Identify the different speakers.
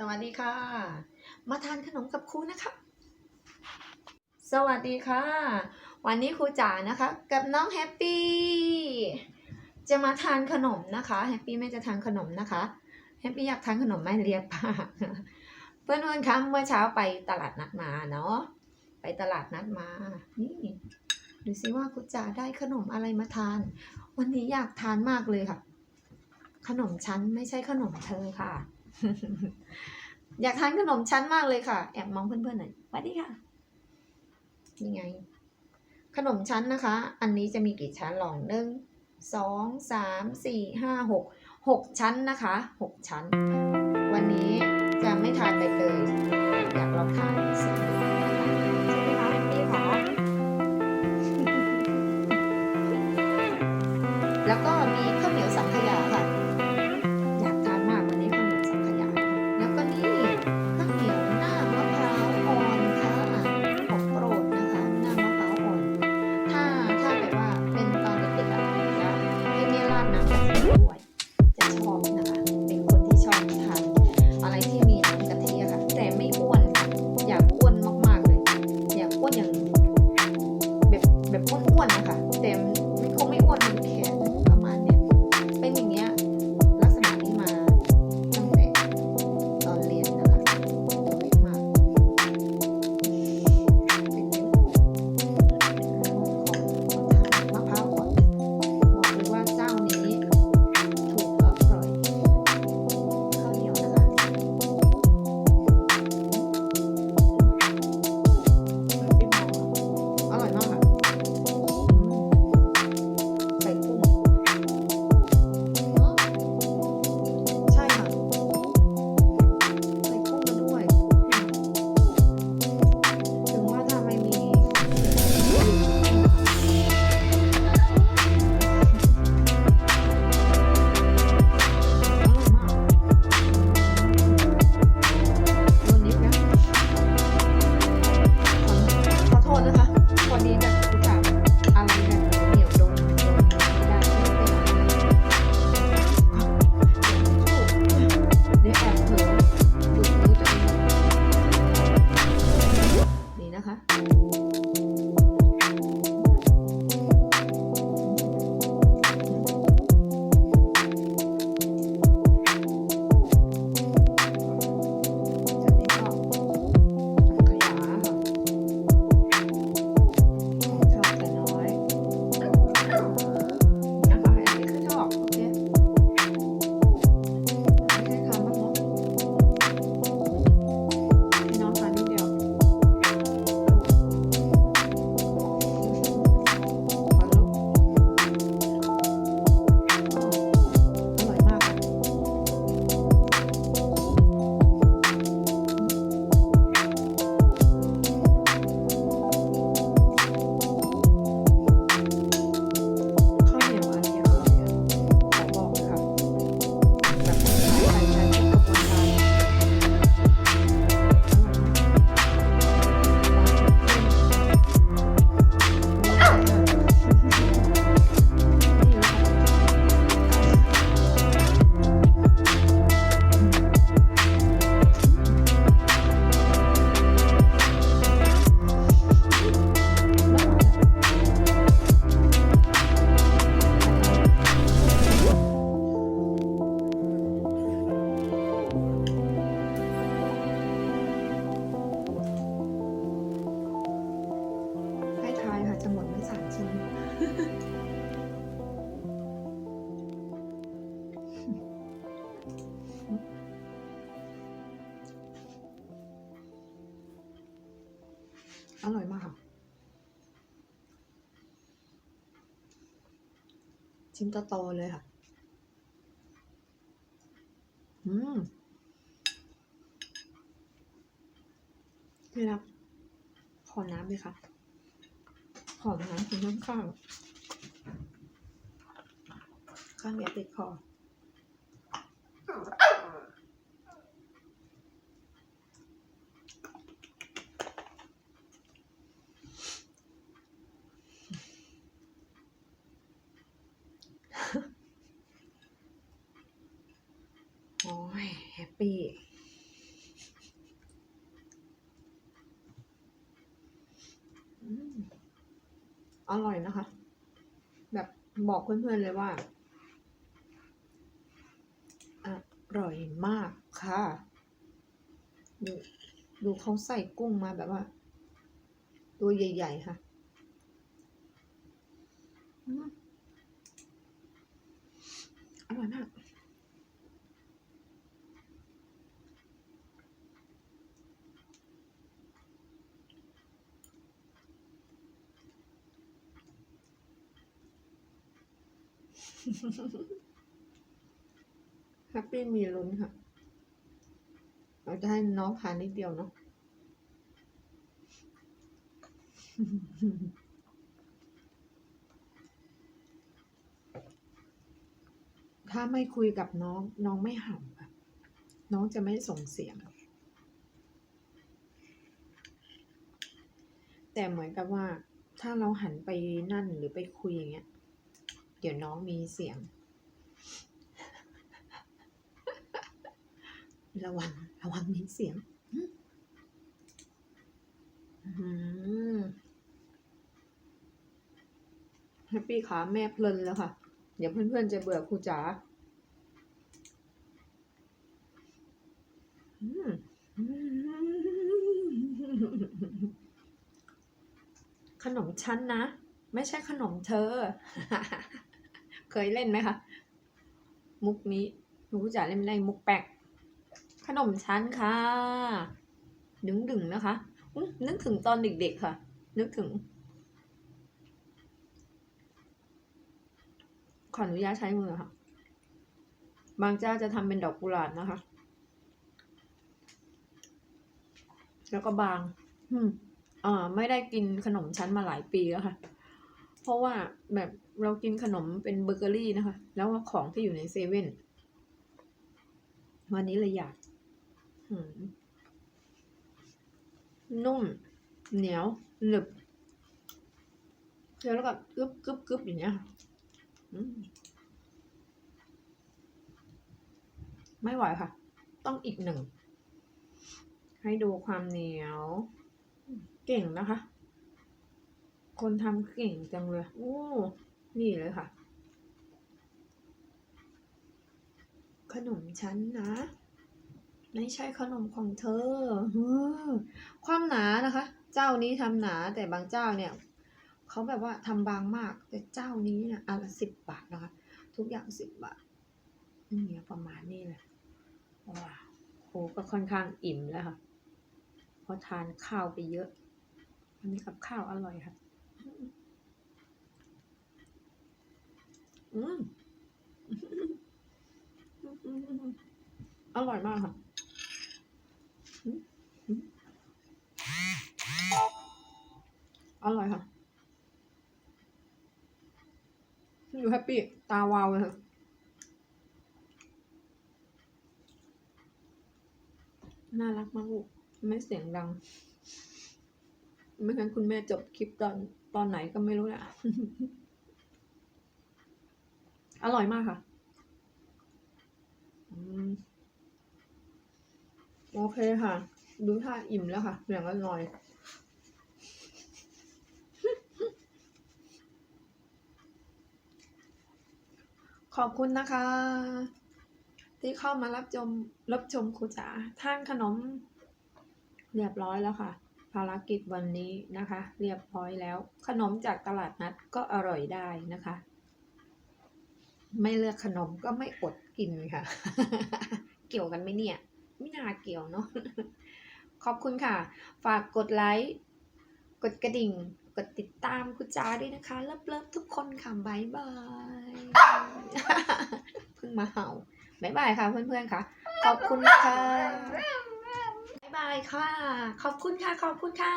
Speaker 1: สวัสดีค่ะ มาทานขนมกับครูนะคะสวัสดีค่ะ วันนี้ครูจ๋านะคะ กับน้องแฮปปี้จะมาทานขนมนะคะแฮปปี้ไม่จะทานขนมนะคะแฮปปี้อยากทานขนมไม่เรียกปากเพื่อนวันคะเมื่อเช้าไปตลาดนัดมาเนาะไปตลาดนัดมา นี่ดูสิว่าครูจ๋าได้ขนมอะไรมาทาน วันนี้อยากทานมากเลยค่ะ ขนมชั้นไม่ใช่ขนมเธอค่ะ อยากทานขนมชั้นมากเลยค่ะ แอบมองเพื่อนๆหน่อยสวัสดีค่ะนี่ไง ขนมชั้นนะคะ อันนี้จะมีกี่ชั้นลองหนึ่งสองสามสี่ห้าหกหกชั้นนะคะหกชั้น วันนี้จะไม่ทานใบเตยอยากลองทานสักนิดนะคะใช่ไหมคะนี่คะแล้วก็มีข้าวเหนียวสังขยาค่ะ ชิ้นโตๆเลยค่ะ อืมนี่ครับขอน้ำเลยค่ะ ขอน้ำกินข้างข้างข้างเนี้ยติดคอโอ้ยแฮปปี้ อร่อยนะคะ แบบบอกเพื่อนๆเลยว่า อร่อยมากค่ะ ดูดูเขาใส่กุ้งมาแบบว่า ตัวใหญ่ ๆ ค่ะ อืมอร่อยมาก แฮปปี้มีลุ้นค่ะ เราจะให้น้องทานนิดเดียวเนาะถ้าไม่คุยกับน้อง น้องไม่ห่าค่ะน้องจะไม่ส่งเสียง แต่เหมือนกับว่า ถ้าเราหันไปนั่นหรือไปคุยอย่างเงี้ย เดี๋ยวน้องมีเสียง ระวัง ระวังมีเสียงแฮปปี้ขาแม่เพลินแล้วค่ะ เดี๋ยวเพื่อนๆจะเบื่อครูจ๋าอืมขนมชั้นนะ ไม่ใช่ขนมเธอ เคยเล่นไหมคะ มุกนี้รูจ๋าเล่นไม่ได้มุกแปลกขนมชั้นค่ะ ดึงดึงๆนะคะนึกถึงตอนเด็กๆค่ะ นึกถึง ขออนุญาตใช้มือค่ะ บางเจ้าจะทำเป็นดอกกุหลาบนะคะ แล้วก็บาง อืมอ่าไม่ได้กินขนมชั้นมาหลายปีแล้วค่ะ เพราะว่าแบบเรากินขนมเป็นเบเกอรี่นะคะ แล้วของที่อยู่ในเซเว่นวันนี้เลยอยากนุ่ม เหนียวหนึบแล้วก็กึบกึบกึบอย่างเงี้ยไม่ไหวค่ะ ต้องอีกหนึ่ง ให้ดูความเหนียว เก่งนะคะ คนทำเก่งจังเลย โอ้ นี่เลยค่ะ ขนมชั้นนะ ไม่ใช่ขนมของเธออความหนานะคะ เจ้านี้ทำหนาแต่บางเจ้าเนี่ยเขาแบบว่าทำบางมาก แต่เจ้านี้เนี่ยอันละสิบบาทนะคะ ทุกอย่างสิบบาทนี่ประมาณนี้เลยว้าโหก็ค่อนข้างอิ่มแล้วค่ะเพราะทานข้าวไปเยอะ อันนี้กับข้าวอร่อยค่ะ อืมอร่อยมากค่ะอร่อยค่ะอยู่แฮปปี้ตาวาวเลยค่ะน่ารักมากลูกไม่เสียงดัง ไม่งั้นคุณแม่จบคลิปตอนตอนไหนก็ไม่รู้แหละ อร่อยมากค่ะอโอเคค่ะ ดูท่าอิ่มแล้วค่ะอย่างอร่อยขอบคุณนะคะ ที่เข้ามารับชมรับชมครูจ๋าท่านขนม เรียบร้อยแล้วค่ะ ภารกิจวันนี้นะคะ เรียบร้อยแล้ว ขนมจากตลาดนัดก็อร่อยได้นะคะ ไม่เลือกขนมก็ไม่อดกินค่ะ เกี่ยวกันไหมเนี่ย ไม่น่าเกี่ยวเนาะ ขอบคุณค่ะ ฝากกดไลค์ กดกระดิ่ง กดติดตามคุณจ้าด้วยนะคะ เลิฟเลิฟทุกคนค่ะบายบาย เพิ่งมาเห่าบายบายค่ะเพื่อนๆค่ะ ขอบคุณค่ะบายบายค่ะ ขอบคุณค่ะ ขอบคุณค่ะ